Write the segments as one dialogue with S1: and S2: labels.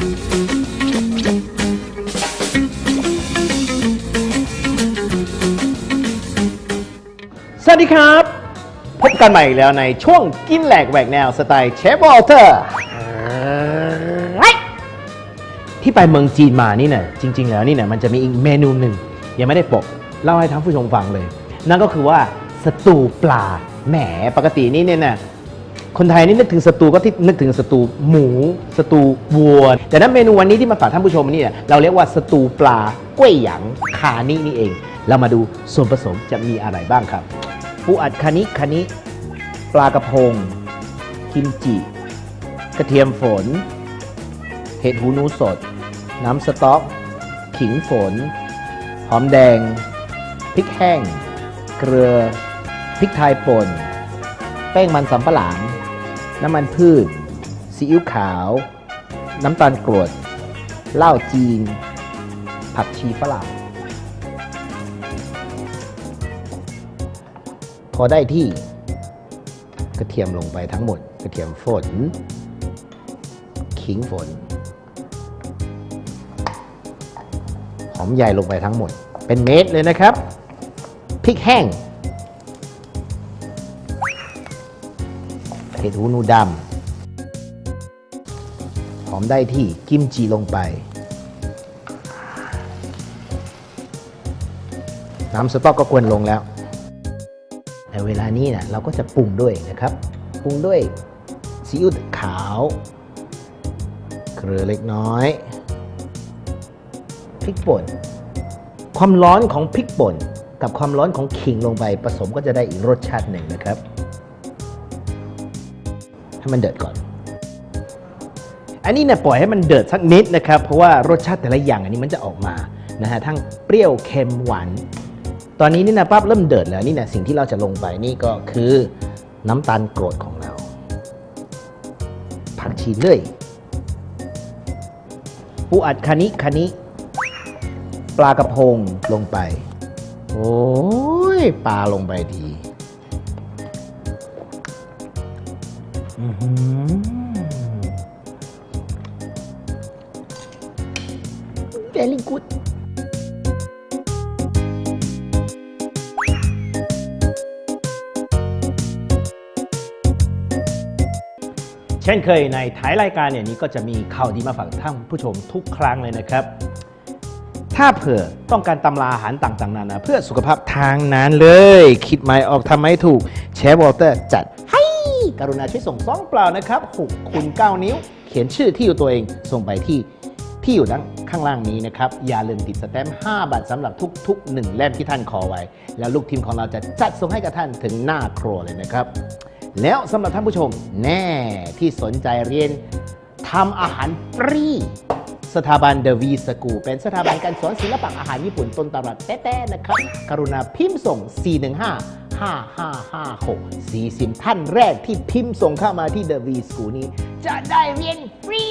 S1: สวัสดีครับ พบกันใหม่อีกแล้วในช่วงกินแหลกแหวกแนวสไตล์เชฟวอลเตอร์ ที่ไปเมืองจีนมานี่เนี่ยจริง ๆ แล้วนี่เนี่ยมันจะมีอีกเมนูหนึ่งยังไม่ได้ปกเล่าให้ท่านผู้ชมฟังเลย นั่นก็คือว่าสตูปลาแหมปกตินี่เนี่ยนะ คนไทยนี่นึกถึงสตูก็ที่นึกถึงสตูหมูสตูวัว แต่นั้นเมนูวันนี้ที่มาฝากท่านผู้ชมนี่เนี่ยเราเรียกว่าสตูปลากล้วยหยางคานี่นี่เอง เรามาดูส่วนผสมจะมีอะไรบ้างครับ ปูอัดคานิคานิปลากระพง กิมจิ กระเทียมฝน เห็ดหูหนูสด น้ำสต๊อก ขิงฝน หอมแดง พริกแห้ง เกลือ พริกไทยป่น แป้งมันสำปะหลัง น้ำมันพืช ซีอิ๊วขาว น้ำตาลกรวดเหล้าจีน ผักชีฝรั่ง พอได้ที่กระเทียมลงไปทั้งหมด กระเทียมฝน ขิงฝน หอมใหญ่ลงไปทั้งหมด เป็นเม็ดเลยนะครับ พริกแห้ง เห็ดหูหนูดำหอมได้ที่กิมจิลงไป น้ำสต๊อกก็ควรลงแล้ว แต่เวลานี้นะเราก็จะปรุงด้วยนะครับ ปรุงด้วยซีอิ๊วขาว เกลือเล็กน้อยพริกป่น ความร้อนของพริกป่น กับความร้อนของขิงลงไปผสมก็จะได้อีกรสชาติหนึ่งนะครับ ให้มันเดือดก่อน อันนี้เนี่ยปล่อยให้มันเดือดสักนิดนะครับ เพราะว่ารสชาติแต่ละอย่างอันนี้มันจะออกมานะฮะทั้งเปรี้ยวเค็มหวานตอนนี้นี่นะปั๊บเริ่มเดือดแล้วนี่นะสิ่งที่เราจะลงไปนี่ก็คือน้ำตาลกรดของเรา ผักชีเลื่อยปูอัดคานิคานิปลากระพงลงไป โอ้ยปลาลงไปที อื้อหือ very good เช่นเคยในท้ายรายการเนี่ยนี้ก็จะมีข่าวดีมาฝากท่านผู้ชมทุกครั้งเลยนะครับ ถ้าเผื่อต้องการตำราอาหารต่างๆนานาเพื่อสุขภาพทางนั้นเลย คิดไม่ออกทำไม่ถูกเชฟวอลเตอร์จัด กรุณาช่วยส่งซองเปล่านะครับ6คูณ9นิ้ว เขียนชื่อที่อยู่ตัวเองส่งไปที่ที่อยู่ด้านข้างล่างนี้นะครับ อย่าลืมติดสแตมป์5บาทสำหรับทุก ๆ 1 เล่มที่ท่านขอไว้ แล้วลูกทีมของเราจะจัดส่งให้กับท่านถึงหน้าครัวเลยนะครับ แล้วสำหรับท่านผู้ชมแน่ที่สนใจเรียนทำอาหารฟรีสถาบัน The V School เป็นสถาบันการสอนศิลปะอาหารญี่ปุ่นต้นตำรับแต้ๆนะครับ กรุณาพิมพ์ส่ง 415 5556 40 ท่านแรกที่พิมพ์ส่งเข้ามาที่ The V School นี้ จะได้เรียนฟรี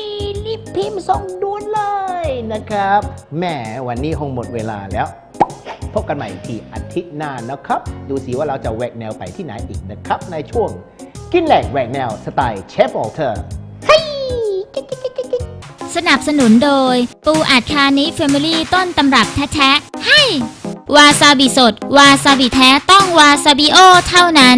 S1: รีบพิมพ์ส่งด่วนเลยนะครับแหมวันนี้คงหมดเวลาแล้ว พบกันใหม่ที่อาทิตย์หน้านะครับ ดูสิว่าเราจะแหวกแนวไปที่ไหนอีกนะครับ ในช่วง กินแหลกแหวกแนวสไตล์เชฟออลเทอร์
S2: สนับสนุนโดย ปูอัดคานิเฟมิลี่ต้นตำรับแท้ๆให้ วาซาบิสด วาซาบิแท้ต้องวาซาบิโอเท่านั้น